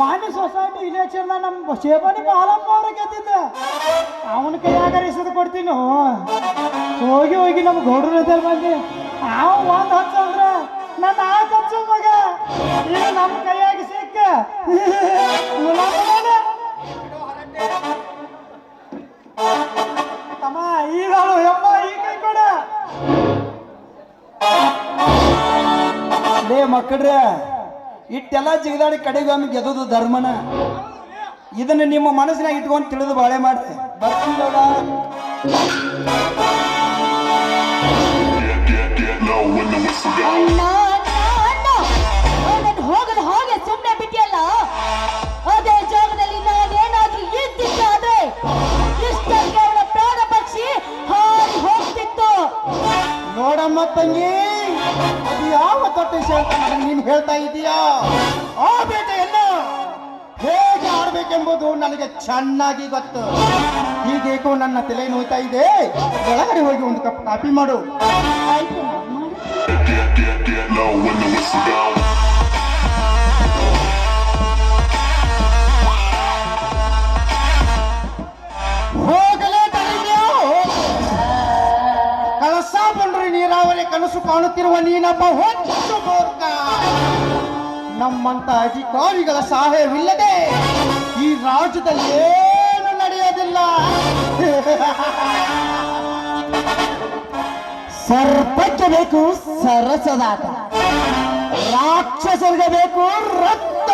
ಮಾನ್ಯ society election ನಮ್ಮ ಶೇಬಾನಿ ಬಾಲಪ್ಪ ಅವ್ರ ಗೆದ್ದಿದ್ದ ಅವನ ಕೈಯಾಗ ಇಸದು ಕೊಡ್ತೀನಿ ಹೋಗಿ ಹೋಗಿ ನಮ್ಮ ಗೌಡ್ರ ಎದುರು ಬಂದು. ಅವ ಒಂದ್ ಹಚ್ಚ ಅಂದ್ರ ನನ್ನ ಆ ಹಚ್ಚು ಮಗ. ಈಗ ನಮ್ಮ ಕೈಯಾಗಿ ಸಿಕ್ಕ. ತಮ್ಮ ಈಗ ಹೇಳು ಯಮ್ಮ ಈ ಕೈ ಕೊಡ. ಮಕ್ಕಳ್ರೆ ಇಟ್ಟೆಲ್ಲ ಜಿಗಿದಾಡಿ ಕಡೆಗೆ ಒಮ್ಮೆ ಗೆದ್ದು ಧರ್ಮನ. ಇದನ್ನ ನಿಮ್ಮ ಮನಸ್ಸಿನಾಗ ಇಟ್ಕೊಂಡು ತಿಳಿದು ಬಾಳೆ ಮಾಡ್ರಿ. ಬರ್ತೀನಿ ಹಾಗೆ ಹೋಗ್ತಿತ್ತು. ನೋಡಮ್ಮ ತಂಗಿ. ಅದು ಅಂತ ತೊಟ್ಟೆ ನೀನು ಹೇಳ್ತಾ ಇದೀಯಾ ಆ ಬೇಟೆಯನ್ನ ಹೇಗೆ ಆಡ್ಬೇಕೆಂಬುದು ನನಗೆ ಚೆನ್ನಾಗಿ ಗೊತ್ತು ಹೀಗೇಕೋ ನನ್ನ ತಲೆ ನೋಯ್ತಾ ಇದೆ ಒಳಗಡೆ ಹೋಗಿ ಒಂದು ಕಪ್ ಕಾಫಿ ಮಾಡು ಆಯ್ತು ಬಂಡ್ರಿ ನೀರಾವರಿ ಕನಸು ಕಾಣುತ್ತಿರುವ ನೀನಪ್ಪ ಹೊತ್ತು ಬೋರ್ಕ ನಮ್ಮಂತ ಅಧಿಕಾರಿಗಳ ಸಹಾಯವಿಲ್ಲದೆ ಈ ರಾಜ್ಯದಲ್ಲಿ ಏನು ನಡೆಯೋದಿಲ್ಲ? ಸರ್ಪಕ್ಕೆ ಬೇಕು ಸರಸದಾಟ, ರಾಕ್ಷಸರಿಗೆ ಬೇಕು ರಕ್ತ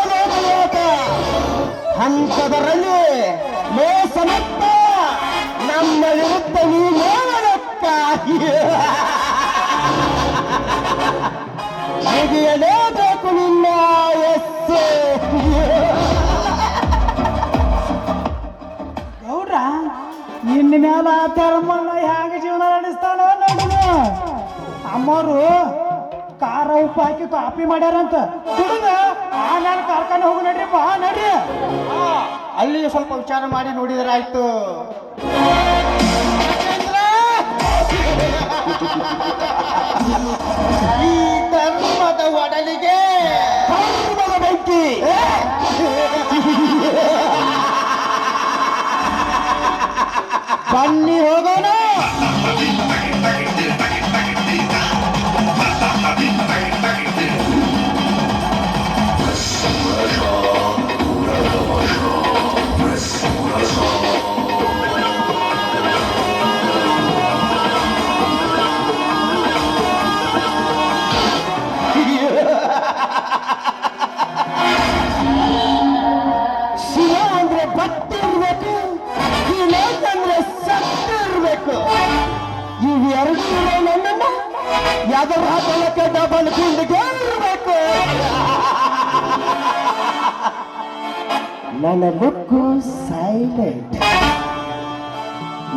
ಹಂತದರಲ್ಲಿ ಸಮತ್ತ ನಮ್ಮ ಮುಗಿಯಲೇಬೇಕು ನಿನ್ನ ಎಸ್ಸು ಗೌಡ್ರ ನಿನ್ನ ಮ್ಯಾಲ ತರ್ಮಣ್ಣ ಹ್ಯಾಂಗ ಜೀವನ ನಡೆಸ್ತಾನ ನೋಡುನು ಅಮ್ಮರು ಕಾರ ಉಪ್ಪು ಹಾಕಿ ಕಾಪಿ ಮಾಡ್ಯಾರಂತ. ಕುಡಿದ ಆಮೇಲೆ ಕಾರ್ಖಾನೆ ಹೋಗಿ ನಡ್ರಿ ಬಾ ನಡ್ರಿ. ಅಲ್ಲಿ ಸ್ವಲ್ಪ ವಿಚಾರ ಮಾಡಿ ನೋಡಿದ್ರೆ ಆಯ್ತು. ಬನ್ನಿ ಹೋಗೋಣ. ಯಾವ್ದಾರ ಹಾಕೊಳ್ಳಕ್ಕೆ ಡಬಲ್ ಗುಂಡಿಗೆ ಇರ್ಬೇಕು ನನ್ನ ಲುಕ್ಕು ಸೈಲೆಂಟ್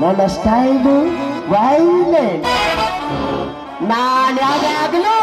ನನ್ನ ಸ್ಟೈಲು ವೈಲೆಂಟ್ ನಾನು ಯಾವಾಗಲೂ